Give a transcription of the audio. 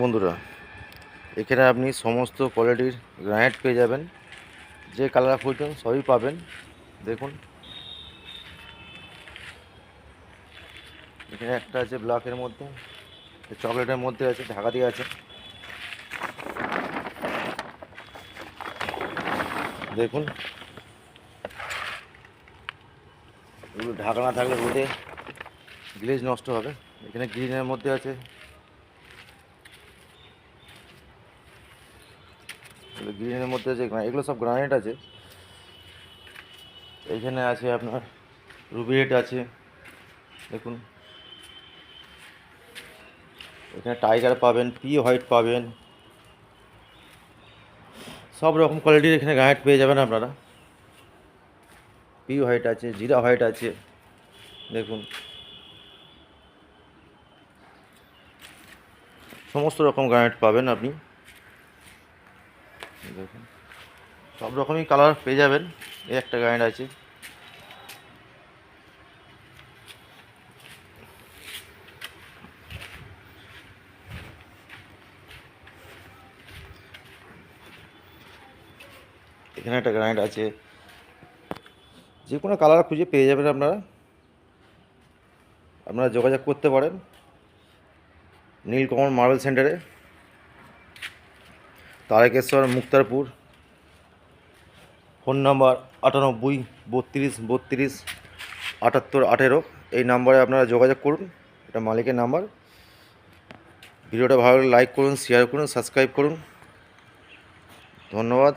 বন্ধুরা, এখানে আপনি সমস্ত কোয়ালিটির গ্রানাইট পেয়ে যাবেন। যে কালার খুঁজছেন সবই পাবেন। দেখুন। এখানে একটা আছে ব্ল্যাকের মধ্যে চকলেটের মধ্যে আছে, ঢাকা দিয়ে আছে। দেখুন। ঢাকা না থাকলে রোদে গ্লেজ নষ্ট হবে। এখানে গ্রিনের মধ্যে আছে। গ্রিনের মধ্যে আছে এগুলো সব গ্রানাইট আছে। এখানে আছে আপনার রুবি রেড আছে, দেখুন। এখানে টাইগার পাবেন, পি হোয়াইট পাবেন। সব রকম কোয়ালিটির এখানে গ্রানাইট পেয়ে যাবেন আপনারা। পি হোয়াইট আছে, জিরা হোয়াইট আছে, দেখুন। সমস্ত রকম গ্রানাইট পাবেন আপনি। দেখুন। সব রকমই কালার পেয়ে যাবেন। এই একটা গ্রানাইট আছে। এখানে একটা গ্রানাইট আছে। যে কোনো কালার খুঁজে পেয়ে যাবেন আপনারা। আপনারা যোগাযোগ করতে পারেন। নীলকমল মার্বেল সেন্টারে তারকেশ্বর, মুক্তারপুর। ফোন নাম্বার আটানব্বই, বত্রিশ বত্রিশ, আটাত্তর, আঠেরো। এই নাম্বারে আপনারা যোগাযোগ করুন। এটা মালিকের নাম্বার। ভিডিওটা ভালো লাইক করুন শেয়ার করুন সাবস্ক্রাইব করুন। ধন্যবাদ।